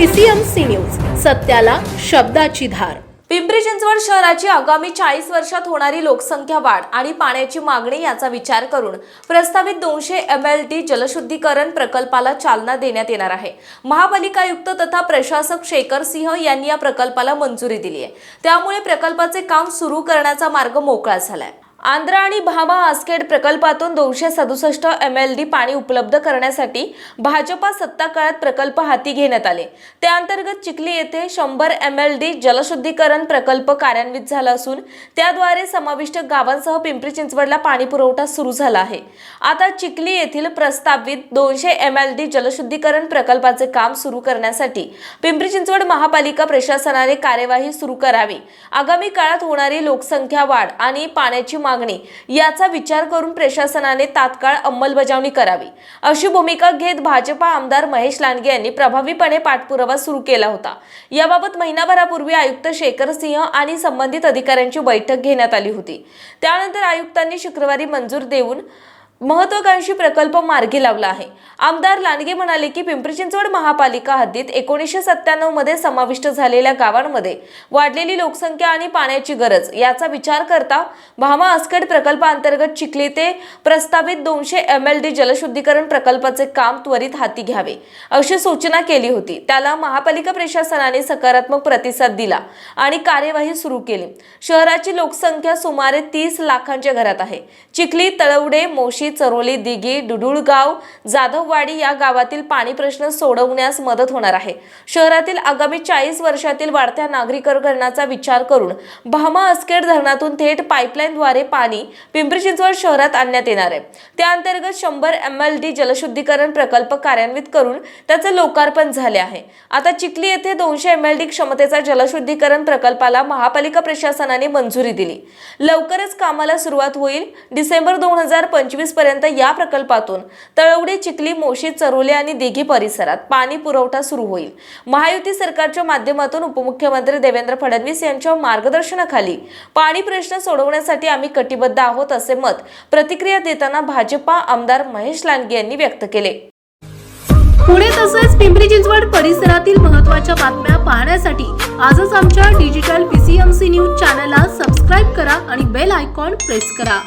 PCMC news सत्याला शब्दाची धार. पिंपरी चिंचवड शहराची आगामी चाळीस वर्षात होणारी लोकसंख्या वाढ आणि पाण्याची मागणी याचा विचार करून प्रस्तावित दोनशे एम एल टी जलशुद्धीकरण प्रकल्पाला चालना देण्यात येणार आहे. महापालिका आयुक्त तथा प्रशासक शेखर सिंह यांनी या प्रकल्पाला मंजुरी दिली आहे. त्यामुळे प्रकल्पाचे काम सुरू करण्याचा मार्ग मोकळा झालाय. आंध्रा आणि भामा आस्केड प्रकल्पातून दोनशे सदुसष्ट एम एल डी पाणी उपलब्ध करण्यासाठी भाजपा सत्ता काळात प्रकल्प हाती घेण्यात आले. त्याअंतर्गत चिखली येथे शंभर एम एल डी जलशुद्धीकरण प्रकल्प कार्यान्वित झाला असून त्याद्वारे समाविष्ट गावांसह पिंपरी चिंचवडला पाणी पुरवठा सुरू झाला आहे. आता चिखली येथील प्रस्तावित दोनशे एम एल डी जलशुद्धीकरण प्रकल्पाचे काम सुरू करण्यासाठी पिंपरी चिंचवड महापालिका प्रशासनाने कार्यवाही सुरू करावी. आगामी काळात होणारी लोकसंख्या वाढ आणि पाण्याची मागणी. याचा विचार करून प्रशासनाने तात्काळ अंमलबजावणी करावी. अशी भूमिका घेत भाजपा आमदार महेश लांडगे यांनी प्रभावीपणे पाठपुरावा सुरू केला होता. याबाबत महिनाभरापूर्वी आयुक्त शेखर सिंह आणि संबंधित अधिकाऱ्यांची बैठक घेण्यात आली होती. त्यानंतर आयुक्तांनी शुक्रवारी मंजूर देऊन महत्वाकांक्षी प्रकल्प मार्गी लावला आहे. आमदार लांडगे म्हणाले की पिंपरी चिंचवड महापालिका हद्दीत एकोणीसशे सत्त्याण्णवमध्ये समाविष्ट झालेल्या गावांमध्ये वाढलेली लोकसंख्या आणि पाण्याची गरज याचा विचार करता भामा आस्कड प्रकल्पाअंतर्गत चिखली ते प्रस्तावित दोनशे एम एल डी जलशुद्धीकरण प्रकल्पाचे काम त्वरित हाती घ्यावे अशी सूचना केली होती. त्याला महापालिका प्रशासनाने सकारात्मक प्रतिसाद दिला आणि कार्यवाही सुरू केली. शहराची लोकसंख्या सुमारे तीस लाखांच्या घरात आहे. चिखली तळवडे मोशी चरोली दिघी डुडुळगाव जाधववाडी या गावातील पाणी प्रश्न सोडवण्यास मदत होणार आहे. शहरातील आगामी चाळीस वर्षातील वाढत्या नागरीकरणाचा विचार करून भामा अस्केड धरणातून थेट पाईपलाईनद्वारे पाणी पिंपरी चिंचवड शहरात आणण्यात येणार आहे. त्याअंतर्गत शंभर एम एल डी जलशुद्धीकरण प्रकल्प कार्यान्वित करून त्याचे लोकार्पण झाले आहे. आता चिखली येथे दोनशे एम एल डी क्षमतेचा जलशुद्धीकरण प्रकल्पाला महापालिका प्रशासनाने मंजुरी दिली. लवकरच कामाला सुरुवात होईल. डिसेंबर दोन हजार पंचवीस पर्यंत या प्रकल्पातून तळवडे चिखली मोशी चरोले आणि दिघी परिसरात पाणी पुरवठा सुरू होईल. महायुती सरकारच्या माध्यमातून उपमुख्यमंत्री देवेंद्र फडणवीस यांच्या मार्गदर्शनाखाली पाणी प्रश्न सोडवण्यासाठी आम्ही कटिबद्ध आहोत असे मत प्रतिक्रिया देताना भाजपा आमदार महेश लांडगे यांनी व्यक्त केले. पुणे तसेच पिंपरी चिंचवड परिसरातील महत्त्वाच्या बातम्या पाहण्यासाठी आजच आमच्या डिजिटल पीसीएमसी न्यूज चॅनलला सबस्क्राईब करा आणि बेल आयकॉन प्रेस करा.